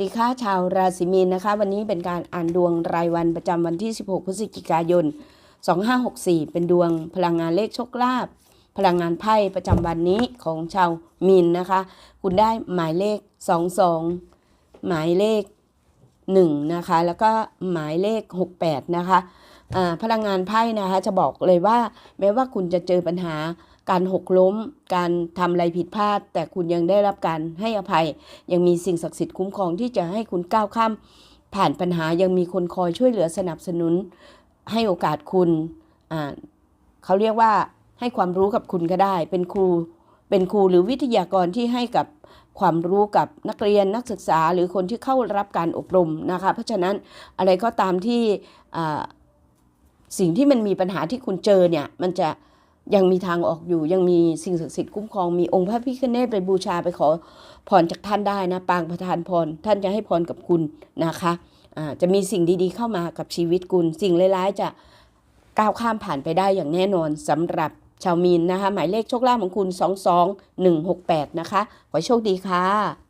ดีค่ะชาวราศีมีนนะคะ วันนี้เป็นการอ่านดวงรายวันประจำวันที่ 16 พฤศจิกายน 2564 เป็นดวงพลังงานเลขโชคลาภพลังงานไพ่ประจำวันนี้ของชาวมีนนะคะ คุณได้หมายเลข 22 หมายเลข 1 นะคะ แล้วก็หมายเลข 68 นะคะ พลังงานไพ่นะคะจะบอกเลยว่า แม้ว่าคุณจะเจอปัญหาการหกล้ม การทำอะไรผิดพลาด แต่คุณยังได้รับการให้อภัย ยังมีสิ่งศักดิ์สิทธิ์คุ้มครองที่จะให้คุณก้าวข้ามผ่านปัญหายังมีคนคอยช่วยเหลือสนับสนุน ให้โอกาสคุณเขาเรียกว่าให้ความรู้กับคุณก็ได้ เป็นครูเป็นครูหรือวิทยากรที่ให้กับความรู้กับนักเรียนนักศึกษาหรือคนที่เข้ารับการอบรมนะคะ เพราะฉะนั้นอะไรก็ตามที่ สิ่งที่มันมีปัญหาที่คุณเจอเนี่ย มันจะยังมีทางออกอยู่ ยังมีสิ่งศักดิ์สิทธิ์คุ้มครองมีองค์พระพิฆเนศไปบูชาไปขอพรจากท่านได้นะ ปางประทานพร ท่านจะให้พรกับคุณนะคะอ่าจะมีสิ่งดีๆเข้ามากับชีวิตคุณ สิ่งร้ายๆจะก้าวข้ามผ่านไปได้อย่างแน่นอนสำหรับชาวมีนนะคะ หมายเลขโชคลาภของคุณ 22168 นะคะ ขอโชคดีค่ะ